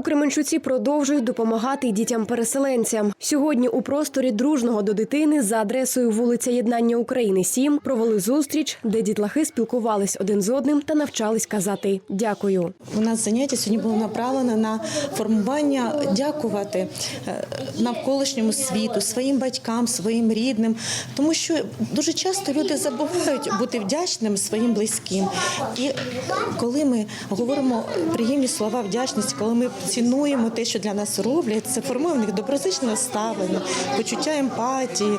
У Кременчуці продовжують допомагати дітям-переселенцям. Сьогодні у просторі дружного до дитини за адресою вулиця Єднання України 7 провели зустріч, де дітлахи спілкувались один з одним та навчались казати дякую. У нас заняття сьогодні було направлено на формування дякувати е, навколишньому світу, своїм батькам, своїм рідним, тому що дуже часто люди забувають бути вдячними своїм близьким. І коли ми говоримо приємні слова вдячності, коли ми цінуємо те, що для нас роблять, це формує в них доброзичне ставлення, почуття емпатії,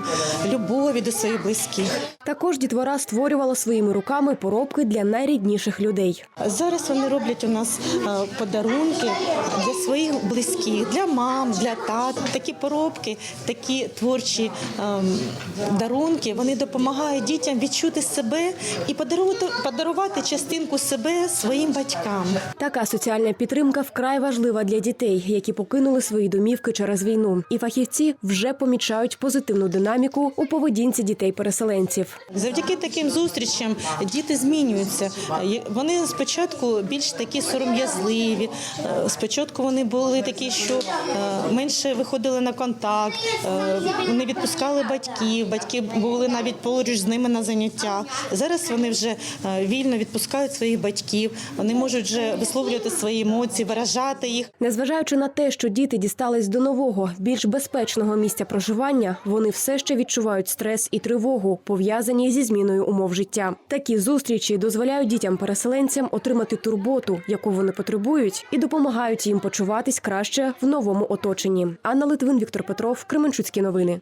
любові до своїх близьких. Також дітвора створювала своїми руками поробки для найрідніших людей. Зараз вони роблять у нас е, подарунки для своїх близьких, для мам, для тат. Такі поробки, такі творчі ем, дарунки. Вони допомагають дітям відчути себе і подарувати, подарувати частинку себе своїм батькам. Така соціальна підтримка вкрай важлива для дітей, які покинули свої домівки через війну. І фахівці вже помічають позитивну динаміку у поведінці дітей-переселенців. Завдяки таким зустрічам діти змінюються. Вони спочатку більш такі сором'язливі. е, Спочатку вони були такі, що е, менше виходили на контакт, е, не відпускали батьків. Батьки були навіть поруч з ними на заняттях. Зараз вони вже вільно відпускають своїх батьків. Вони можуть вже висловлювати свої емоції, виражати їх. Незважаючи на те, що діти дістались до нового, більш безпечного місця проживання, вони все ще відчувають стрес і тривогу, пов'язані зі зміною умов життя. Такі зустрічі дозволяють дітям-переселенцям отримати турботу, яку вони потребують, і допомагають їм почуватись краще в новому оточенні. Анна Литвин, Віктор Петров, Кременчуцькі новини.